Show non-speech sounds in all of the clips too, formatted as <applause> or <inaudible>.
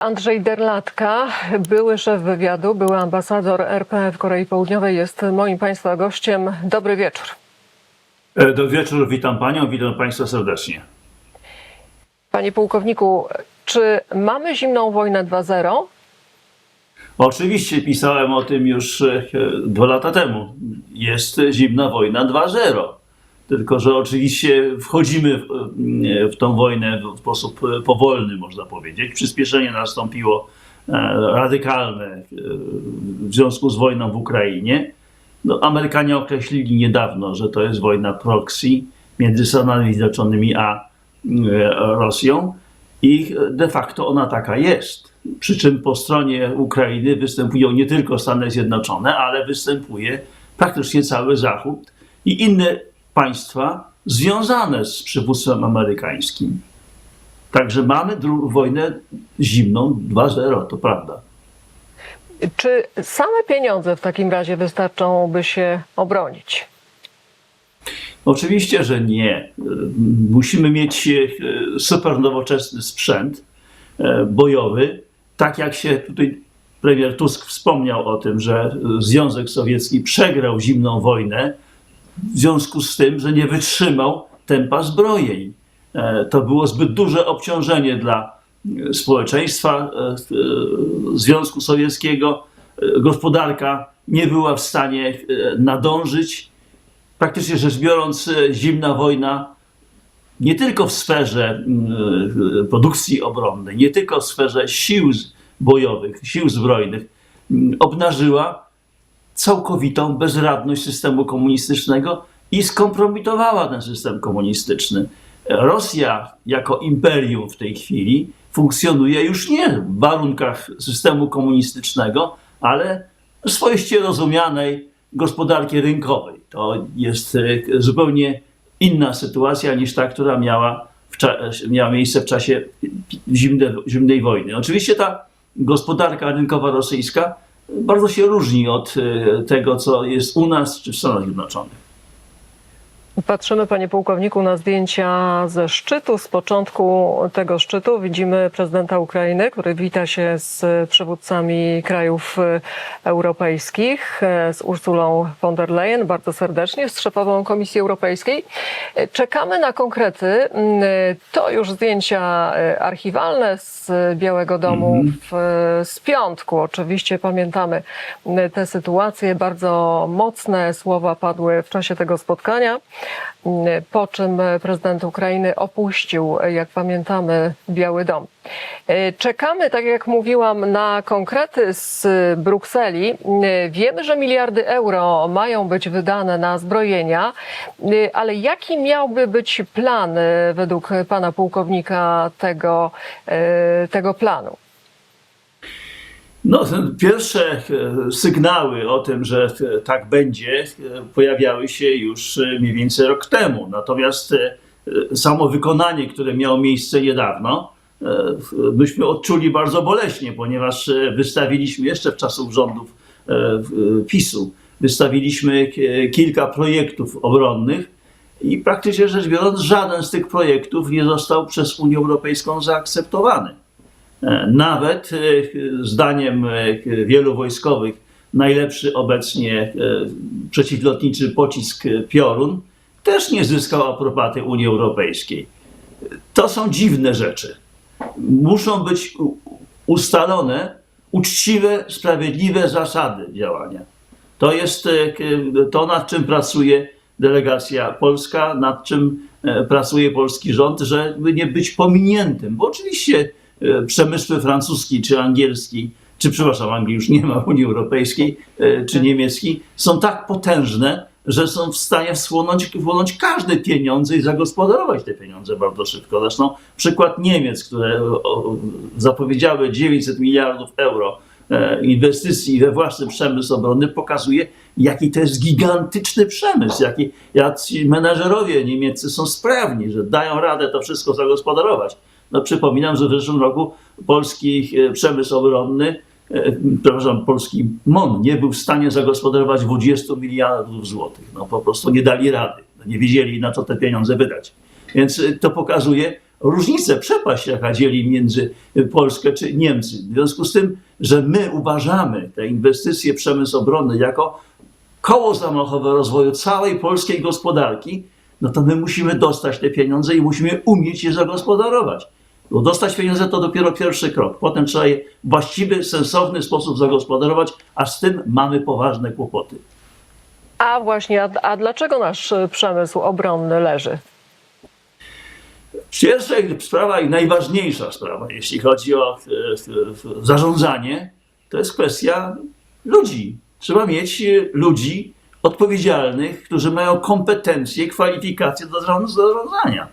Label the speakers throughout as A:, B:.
A: Andrzej Derlatka, były szef wywiadu, były ambasador RP w Korei Południowej, jest moim Państwa gościem. Dobry wieczór.
B: E, Do wieczoru witam Panią, witam Państwa serdecznie.
A: Panie pułkowniku, czy mamy zimną wojnę 2.0?
B: Oczywiście pisałem o tym już e, dwa lata temu. Jest zimna wojna 2.0. Tylko, że oczywiście wchodzimy w, e, w tą wojnę w sposób e, powolny, można powiedzieć. Przyspieszenie nastąpiło e, radykalne w związku z wojną w Ukrainie. No, Amerykanie określili niedawno, że to jest wojna proxy między Stanami Zjednoczonymi a Rosją i de facto ona taka jest. Przy czym po stronie Ukrainy występują nie tylko Stany Zjednoczone, ale występuje praktycznie cały Zachód i inne państwa związane z przywództwem amerykańskim. Także mamy wojnę zimną 2-0, to prawda.
A: Czy same pieniądze w takim razie wystarczą, by się obronić?
B: Oczywiście, że nie. Musimy mieć e, super nowoczesny sprzęt e, bojowy, tak jak się tutaj premier Tusk wspomniał o tym, że Związek Sowiecki przegrał zimną wojnę w związku z tym, że nie wytrzymał tempa zbrojeń. E, To było zbyt duże obciążenie dla e, społeczeństwa e, Związku Sowieckiego. Gospodarka nie była w stanie nadążyć praktycznie rzecz biorąc, zimna wojna nie tylko w sferze produkcji obronnej, nie tylko w sferze sił bojowych, sił zbrojnych, obnażyła całkowitą bezradność systemu komunistycznego i skompromitowała ten system komunistyczny. Rosja jako imperium w tej chwili funkcjonuje już nie w warunkach systemu komunistycznego, ale w swojście rozumianej gospodarki rynkowej. To jest e, zupełnie inna sytuacja niż ta, która miała, miała miejsce w czasie zimne, zimnej wojny. Oczywiście ta gospodarka rynkowa rosyjska bardzo się różni od e, tego, co jest u nas czy w Stanach Zjednoczonych.
A: Patrzymy, panie pułkowniku, na zdjęcia ze szczytu. Z początku tego szczytu widzimy prezydenta Ukrainy, który wita się z przywódcami krajów europejskich, z Ursulą von der Leyen bardzo serdecznie, z szefową Komisji Europejskiej. Czekamy na konkrety. To już zdjęcia archiwalne z Białego Domu w, z piątku. Oczywiście pamiętamy te sytuacje. Bardzo mocne słowa padły w czasie tego spotkania po czym prezydent Ukrainy opuścił, jak pamiętamy, Biały Dom. Czekamy, tak jak mówiłam, na konkrety z Brukseli. Wiemy, że miliardy euro mają być wydane na zbrojenia, ale jaki miałby być plan według pana pułkownika tego, tego planu?
B: No, pierwsze e, sygnały o tym, że e, tak będzie, e, pojawiały się już mniej więcej rok temu. Natomiast samo wykonanie, które miało miejsce niedawno, myśmy odczuli bardzo boleśnie, ponieważ wystawiliśmy jeszcze w czasów rządów PiSu, wystawiliśmy kilka projektów obronnych i praktycznie rzecz biorąc, żaden z tych projektów nie został przez Unię Europejską zaakceptowany. E, Nawet e, zdaniem e, wielu wojskowych najlepszy obecnie przeciwlotniczy pocisk Piorun też nie zyskał aprobaty Unii Europejskiej. To są dziwne rzeczy. Muszą być ustalone uczciwe, sprawiedliwe zasady działania. To jest to, nad czym pracuje delegacja polska, nad czym pracuje polski rząd, żeby nie być pominiętym. Bo oczywiście e, przemysły francuski czy angielski, czy przepraszam, Anglii już nie ma w Unii Europejskiej, e, czy niemiecki, są tak potężne, że są w stanie wchłonąć, wchłonąć każde pieniądze i zagospodarować te pieniądze bardzo szybko. Zresztą przykład Niemiec, które zapowiedziały 900 miliardów euro e, inwestycji we własny przemysł obronny pokazuje, jaki to jest gigantyczny przemysł, jaki, jacy menadżerowie niemieccy są sprawni, że dają radę to wszystko zagospodarować. No, przypominam, że w zeszłym roku polski e, przemysł obronny, e, przepraszam, polski MON nie był w stanie zagospodarować 20 miliardów złotych. No po prostu nie dali rady. No, nie wiedzieli, na co te pieniądze wydać. Więc e, to pokazuje różnicę, przepaść, jaka dzieli między Polskę czy Niemcy. W związku z tym, że my uważamy te inwestycje w przemysł obronny jako koło zamachowe rozwoju całej polskiej gospodarki, no to my musimy dostać te pieniądze i musimy umieć je zagospodarować. Bo dostać pieniądze to dopiero pierwszy krok. Potem trzeba je w właściwy, sensowny sposób zagospodarować, a z tym mamy poważne kłopoty.
A: A właśnie, a, a dlaczego nasz y, przemysł obronny leży?
B: Pierwsza sprawa i najważniejsza sprawa, jeśli chodzi o e, e, zarządzanie, to jest kwestia ludzi. Trzeba mieć e, ludzi odpowiedzialnych, którzy mają kompetencje, kwalifikacje do zarząd- zarządzania.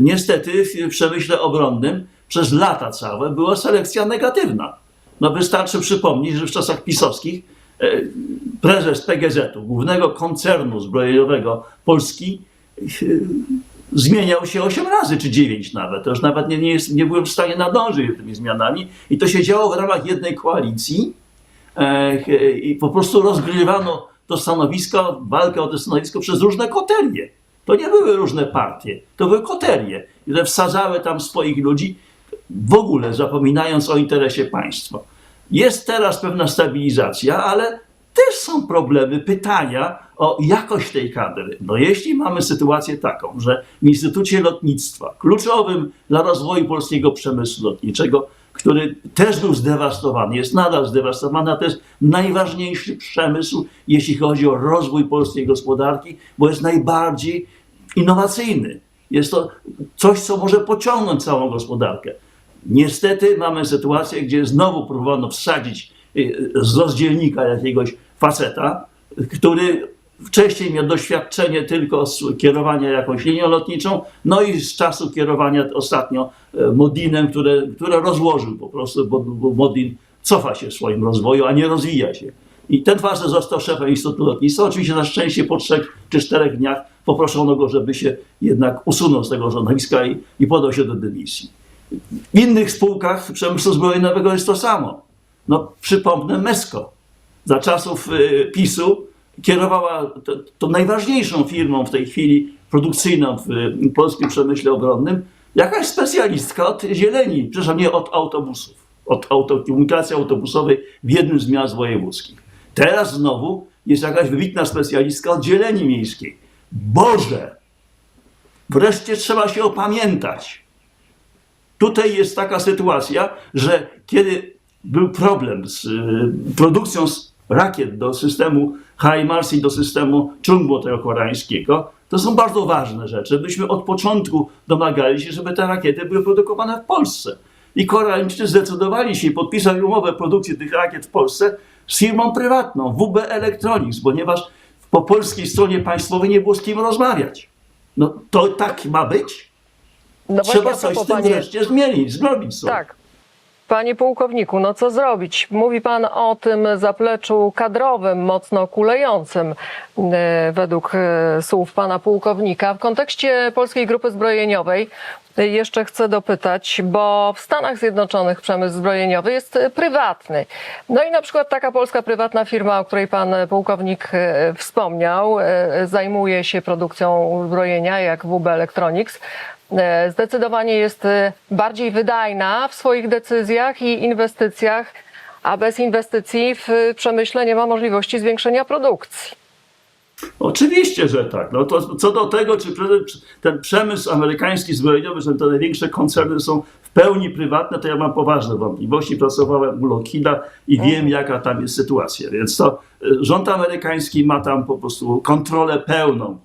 B: Niestety w przemyśle obronnym przez lata całe była selekcja negatywna. No wystarczy przypomnieć, że w czasach pisowskich e, prezes PGZ-u, głównego koncernu zbrojeniowego Polski, e, zmieniał się 8 razy, czy 9 nawet. To już nawet nie, nie, jest, nie byłem w stanie nadążyć tymi zmianami. I to się działo w ramach jednej koalicji e, i po prostu rozgrywano to stanowisko, walkę o to stanowisko przez różne koterie. To nie były różne partie, to były koterie, które wsadzały tam swoich ludzi, w ogóle zapominając o interesie państwa. Jest teraz pewna stabilizacja, ale też są problemy, pytania o jakość tej kadry. No jeśli mamy sytuację taką, że w Instytucie Lotnictwa, kluczowym dla rozwoju polskiego przemysłu lotniczego, który też był zdewastowany, jest nadal zdewastowany, a to jest najważniejszy przemysł, jeśli chodzi o rozwój polskiej gospodarki, bo jest najbardziej innowacyjny. Jest to coś, co może pociągnąć całą gospodarkę. Niestety mamy sytuację, gdzie znowu próbowano wsadzić y, z rozdzielnika jakiegoś faceta, który wcześniej miał doświadczenie tylko z kierowania jakąś linią lotniczą, no i z czasu kierowania ostatnio e, Modinem, które, które rozłożył po prostu, bo, bo Modin cofa się w swoim rozwoju, a nie rozwija się. I ten facet został szefem Instytutu Lotnictwa. Oczywiście na szczęście po trzech czy czterech dniach poproszono go, żeby się jednak usunął z tego stanowiska i, i podał się do dymisji. W innych spółkach przemysłu zbrojeniowego jest to samo. No, przypomnę Mesko. Za czasów y, PiSu kierowała tą najważniejszą firmą w tej chwili produkcyjną w y, polskim przemyśle obronnym jakaś specjalistka od zieleni, przepraszam, nie od autobusów, od auto, komunikacji autobusowej w jednym z miast wojewódzkich. Teraz znowu jest jakaś wybitna specjalistka od zieleni miejskiej. Boże! Wreszcie trzeba się opamiętać. Tutaj jest taka sytuacja, że kiedy był problem z y, produkcją rakiet do systemu HIMARS i do systemu Chungbo tego koreańskiego, to są bardzo ważne rzeczy. Byśmy od początku domagali się, żeby te rakiety były produkowane w Polsce. I Koreańczycy zdecydowali się i podpisali umowę produkcji tych rakiet w Polsce z firmą prywatną, WB Electronics, ponieważ po polskiej stronie państwowej nie było z kim rozmawiać. No to tak ma być?
A: No
B: Trzeba coś z tym
A: panie-
B: wreszcie zmienić, zrobić coś.
A: Tak. Panie pułkowniku, no co zrobić? Mówi pan o tym zapleczu kadrowym, mocno kulejącym, e, według e, słów pana pułkownika. W kontekście Polskiej Grupy Zbrojeniowej e, jeszcze chcę dopytać, bo w Stanach Zjednoczonych przemysł zbrojeniowy jest prywatny. No i na przykład taka polska prywatna firma, o której pan pułkownik wspomniał, zajmuje się produkcją zbrojenia, jak WB Electronics zdecydowanie jest e, bardziej wydajna w swoich decyzjach i inwestycjach, a bez inwestycji w e, przemyśle nie ma możliwości zwiększenia produkcji.
B: Oczywiście, że tak. No to co do tego, czy ten przemysł amerykański zbrojeniowy, że te największe koncerny są w pełni prywatne, to ja mam poważne wątpliwości. Pracowałem u Lockheeda i wiem, jaka tam jest sytuacja. Więc to rząd amerykański ma tam po prostu kontrolę pełną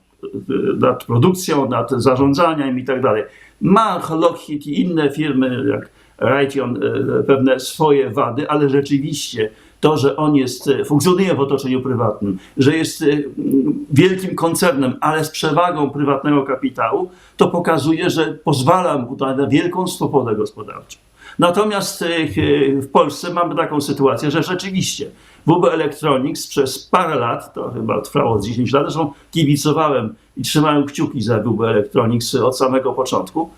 B: nad produkcją, nad zarządzaniem i tak dalej. Ma Lockheed i inne firmy, jak Raytheon, y, pewne swoje wady, ale rzeczywiście to, że on jest, y, funkcjonuje w otoczeniu prywatnym, że jest mm, wielkim koncernem, ale z przewagą prywatnego kapitału, to pokazuje, że pozwala mu na wielką swobodę gospodarczą. Natomiast y, y, w Polsce mamy taką sytuację, że rzeczywiście WB Electronics przez parę lat, to chyba trwało z 10 lat, zresztą kibicowałem i trzymałem kciuki za WB Electronics od samego początku,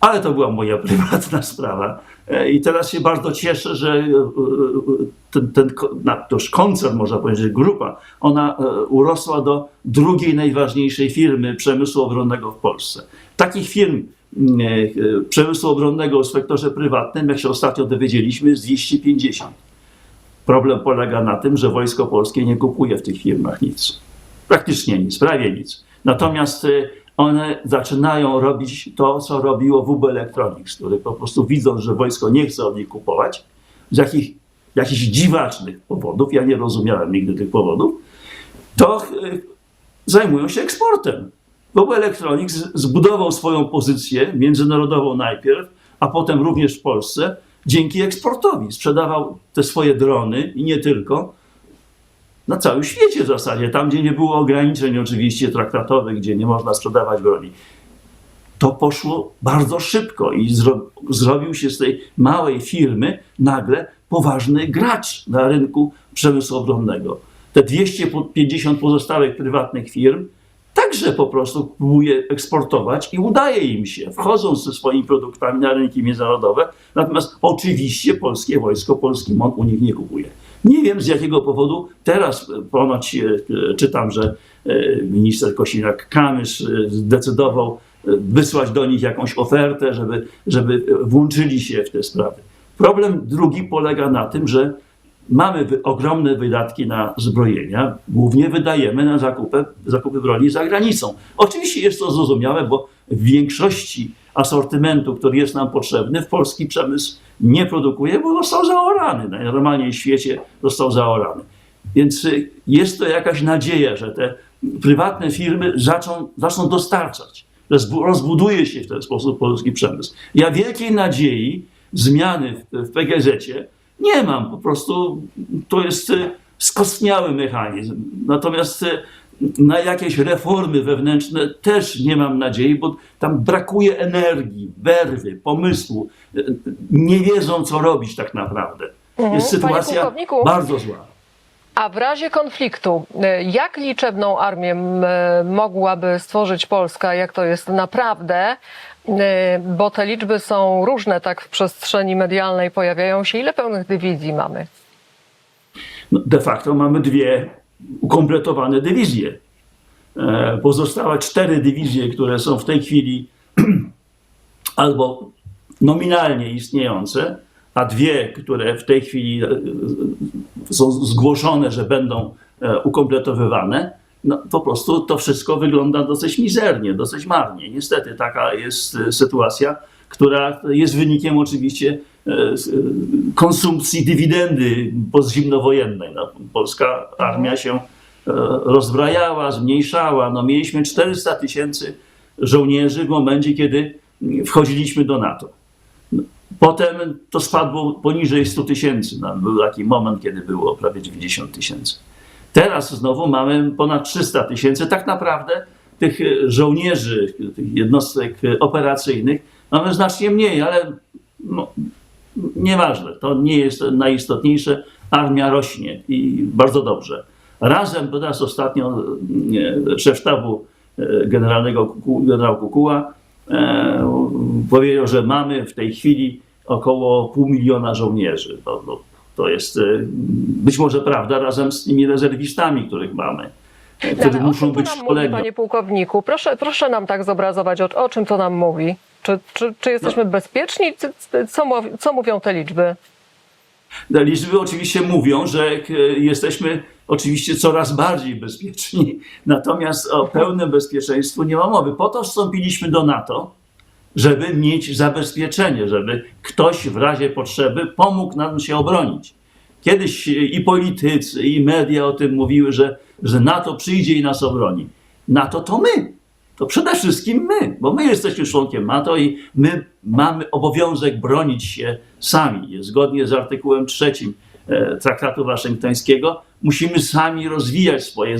B: ale to była moja <laughs> prywatna sprawa. E, I teraz się bardzo cieszę, że e, e, ten, ten ko- na- to już koncern, można powiedzieć, grupa, ona e, urosła do drugiej najważniejszej firmy przemysłu obronnego w Polsce. Takich firm e, przemysłu obronnego w sektorze prywatnym, jak się ostatnio dowiedzieliśmy, jest 250. Problem polega na tym, że Wojsko Polskie nie kupuje w tych firmach nic. Praktycznie nic, prawie nic. Natomiast y, one zaczynają robić to, co robiło WB Electronics, które po prostu widzą, że wojsko nie chce od nich kupować z jakich, jakichś dziwacznych powodów, ja nie rozumiałem nigdy tych powodów, to zajmują się eksportem. WB Electronics zbudował swoją pozycję międzynarodową najpierw, a potem również w Polsce dzięki eksportowi. Sprzedawał te swoje drony i nie tylko na całym świecie w zasadzie, tam gdzie nie było ograniczeń oczywiście traktatowych, gdzie nie można sprzedawać broni. To poszło bardzo szybko i zro, zrobił się z tej małej firmy nagle poważny gracz na rynku przemysłu obronnego. Te 250 pozostałych prywatnych firm także po prostu próbuje eksportować i udaje im się. Wchodzą ze swoimi produktami na rynki międzynarodowe, natomiast oczywiście polskie wojsko, polski MON u nich nie kupuje. Nie wiem z jakiego powodu. Teraz ponoć e, czytam, że e, minister Kosiniak-Kamysz e, zdecydował e, wysłać do nich jakąś ofertę, żeby, żeby włączyli się w te sprawy. Problem drugi polega na tym, że mamy ogromne wydatki na zbrojenia, głównie wydajemy na zakupy, zakupy broni za granicą. Oczywiście jest to zrozumiałe, bo w większości asortymentu, który jest nam potrzebny, w polski przemysł nie produkuje, bo został zaorany. Najnormalniej w świecie został zaorany. Więc y, jest to jakaś nadzieja, że te prywatne firmy zaczną, zaczną dostarczać, rozbuduje się w ten sposób polski przemysł. Ja wielkiej nadziei zmiany w, w PGZ-cie nie mam. Po prostu to jest y, skostniały mechanizm. Natomiast y, na jakieś reformy wewnętrzne też nie mam nadziei, bo tam brakuje energii, werwy, pomysłu. Y, Nie wiedzą, co robić tak naprawdę. Jest
A: Mhm. Panie
B: sytuacja bardzo zła.
A: A w razie konfliktu, jak liczebną armię mogłaby stworzyć Polska, jak to jest naprawdę? Y, Bo te liczby są różne, tak w przestrzeni medialnej pojawiają się. Ile pełnych dywizji mamy?
B: No, de facto mamy dwie ukompletowane dywizje. E, Pozostałe cztery dywizje, które są w tej chwili <clears throat> albo nominalnie istniejące, a dwie, które w tej chwili e, są zgłoszone, że będą e, ukompletowywane, no, po prostu to wszystko wygląda dosyć mizernie, dosyć marnie. Niestety taka jest e, sytuacja, która jest wynikiem oczywiście e, e, konsumpcji dywidendy pozimnowojennej. No, polska armia się rozbrajała, zmniejszała. No, mieliśmy 400 tysięcy żołnierzy w momencie, kiedy wchodziliśmy do NATO. No, Potem to spadło poniżej 100 tysięcy. No, był taki moment, kiedy było prawie 90 tysięcy. Teraz znowu mamy ponad 300 tysięcy. Tak naprawdę tych e, żołnierzy, tych jednostek e, operacyjnych mamy znacznie mniej, ale no, nieważne. To nie jest najistotniejsze. Armia rośnie i bardzo dobrze. Razem, bo teraz ostatnio e, szef sztabu generalnego generał Kukuła powiedział, że mamy w tej chwili około pół miliona żołnierzy. To, no, to jest e, być może prawda razem z tymi rezerwistami, których mamy, którzy
A: Ale
B: muszą być szkoleni.
A: panie pułkowniku? Proszę, proszę nam tak zobrazować, o, o czym to nam mówi. Czy, czy, czy jesteśmy
B: No.
A: bezpieczni? Co, co mówią te liczby?
B: Te Liczby oczywiście mówią, że e, jesteśmy oczywiście coraz bardziej bezpieczni, natomiast o pełnym bezpieczeństwu nie ma mowy. Po to wstąpiliśmy do NATO, żeby mieć zabezpieczenie, żeby ktoś w razie potrzeby pomógł nam się obronić. Kiedyś i politycy, i media o tym mówiły, że, że NATO przyjdzie i nas obroni. NATO to my. To przede wszystkim my, bo my jesteśmy członkiem NATO i my mamy obowiązek bronić się sami. Zgodnie z artykułem trzecim e, Traktatu Waszyngtońskiego musimy sami rozwijać swoje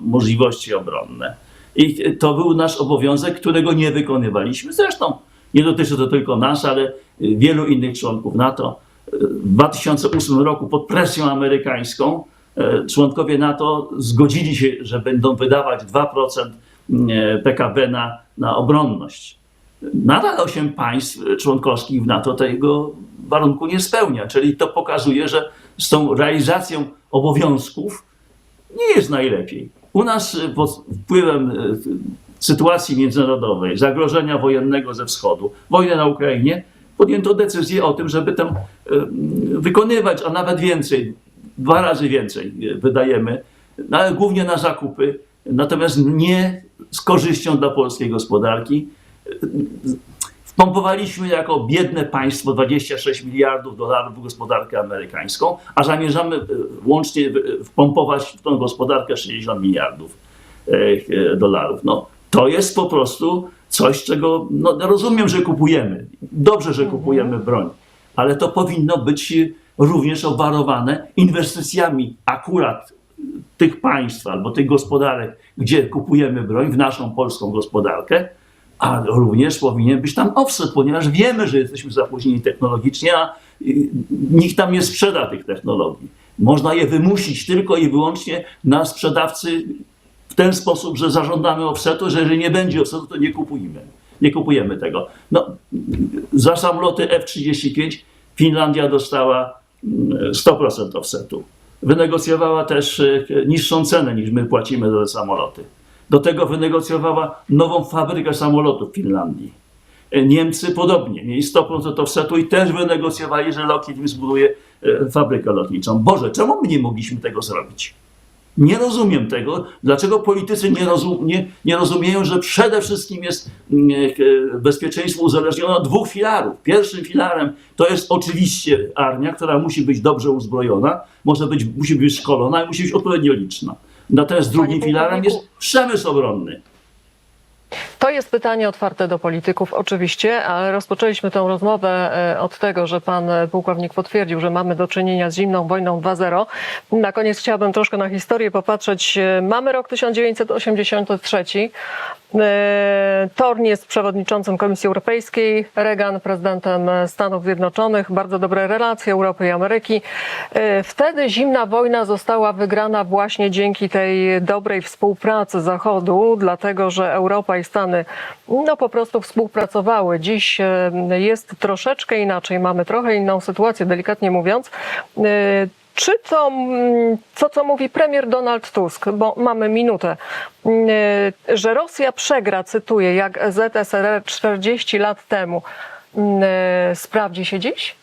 B: możliwości obronne. I to był nasz obowiązek, którego nie wykonywaliśmy. Zresztą nie dotyczy to tylko nas, ale e, wielu innych członków NATO. W 2008 roku pod presją amerykańską e, członkowie NATO zgodzili się, że będą wydawać 2% e, PKB na, na obronność. Nadal 8 państw członkowskich w NATO tego warunku nie spełnia, czyli to pokazuje, że z tą realizacją obowiązków nie jest najlepiej. U nas e, pod wpływem e, sytuacji międzynarodowej, zagrożenia wojennego ze wschodu, wojny na Ukrainie, podjęto decyzję o tym, żeby tę e, wykonywać, a nawet więcej, dwa razy więcej wydajemy, no, ale głównie na zakupy, natomiast nie z korzyścią dla polskiej gospodarki. Wpompowaliśmy jako biedne państwo 26 miliardów dolarów w gospodarkę amerykańską, a zamierzamy e, łącznie e, wpompować w tą gospodarkę 60 miliardów e, e, dolarów. No, to jest po prostu coś, czego no, rozumiem, że kupujemy. Dobrze, że kupujemy broń, ale to powinno być również obwarowane inwestycjami akurat tych państw albo tych gospodarek, gdzie kupujemy broń, w naszą polską gospodarkę, a również powinien być tam offset, ponieważ wiemy, że jesteśmy zapóźnieni technologicznie, a y, nikt tam nie sprzeda tych technologii. Można je wymusić tylko i wyłącznie na sprzedawcy w ten sposób, że zażądamy offsetu, że jeżeli nie będzie offsetu, to nie kupujemy. Nie kupujemy tego. No, za samoloty F-35 Finlandia dostała mm, 100% offsetu. Wynegocjowała też e, niższą cenę niż my płacimy za te samoloty. Do tego wynegocjowała nową fabrykę samolotów w Finlandii. E, Niemcy podobnie, mieli 100% offsetu i też wynegocjowali, że Lockheed im zbuduje e, fabrykę lotniczą. Boże, czemu my nie mogliśmy tego zrobić? Nie rozumiem tego, dlaczego politycy nie, rozum, nie, nie rozumieją, że przede wszystkim jest mm, e, bezpieczeństwo uzależnione od dwóch filarów. Pierwszym filarem to jest oczywiście armia, która musi być dobrze uzbrojona, może być, musi być szkolona i musi być odpowiednio liczna. Natomiast drugim filarem jest przemysł obronny.
A: To jest pytanie otwarte do polityków, oczywiście, ale rozpoczęliśmy tę rozmowę e, od tego, że pan e, pułkownik potwierdził, że mamy do czynienia z zimną wojną 2.0. Na koniec chciałabym troszkę na historię popatrzeć. E, Mamy rok 1983. E, Torn jest przewodniczącym Komisji Europejskiej, Reagan prezydentem Stanów Zjednoczonych. Bardzo dobre relacje Europy i Ameryki. E, Wtedy zimna wojna została wygrana właśnie dzięki tej dobrej współpracy Zachodu, dlatego że Europa i Stany no, po prostu współpracowały. Dziś e, jest troszeczkę inaczej, mamy trochę inną sytuację, delikatnie mówiąc. Czy to, mm, to, co mówi premier Donald Tusk, bo mamy minutę, mm, że Rosja przegra, cytuję, jak ZSRR 40 lat temu, mm, sprawdzi się dziś?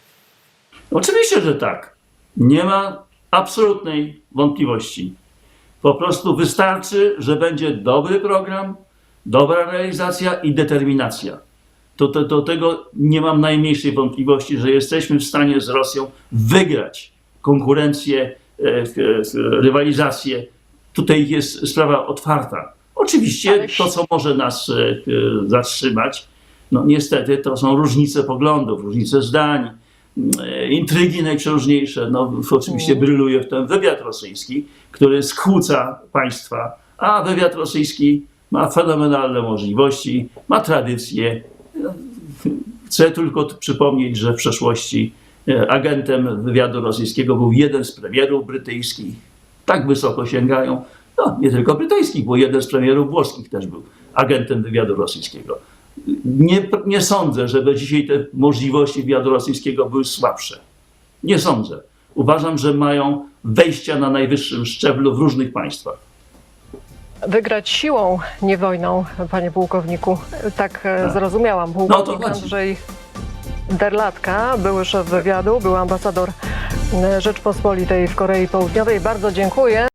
B: Oczywiście, że tak. Nie ma absolutnej wątpliwości. Po prostu wystarczy, że będzie dobry program, dobra realizacja i determinacja. To, to, do tego nie mam najmniejszej wątpliwości, że jesteśmy w stanie z Rosją wygrać konkurencję, e, e, rywalizację. Tutaj jest sprawa otwarta. Oczywiście to, co może nas e, zatrzymać, no niestety to są różnice poglądów, różnice zdań, intrygi najprzeróżniejsze. No, oczywiście bryluje w tym wywiad rosyjski, który skłóca państwa, a wywiad rosyjski ma fenomenalne możliwości, ma tradycję. Chcę tylko przypomnieć, że w przeszłości agentem wywiadu rosyjskiego był jeden z premierów brytyjskich. Tak wysoko sięgają. No, nie tylko brytyjskich, bo jeden z premierów włoskich też był agentem wywiadu rosyjskiego. Nie, nie sądzę, żeby dzisiaj te możliwości wywiadu rosyjskiego były słabsze. Nie sądzę. Uważam, że mają wejścia na najwyższym szczeblu w różnych państwach.
A: Wygrać siłą, nie wojną, panie pułkowniku. Tak e,
B: Tak.
A: zrozumiałam.
B: No to
A: Pułkownik
B: chodzi.
A: Andrzej Derlatka, były szef wywiadu, był ambasador e, Rzeczpospolitej w Korei Południowej. Bardzo dziękuję.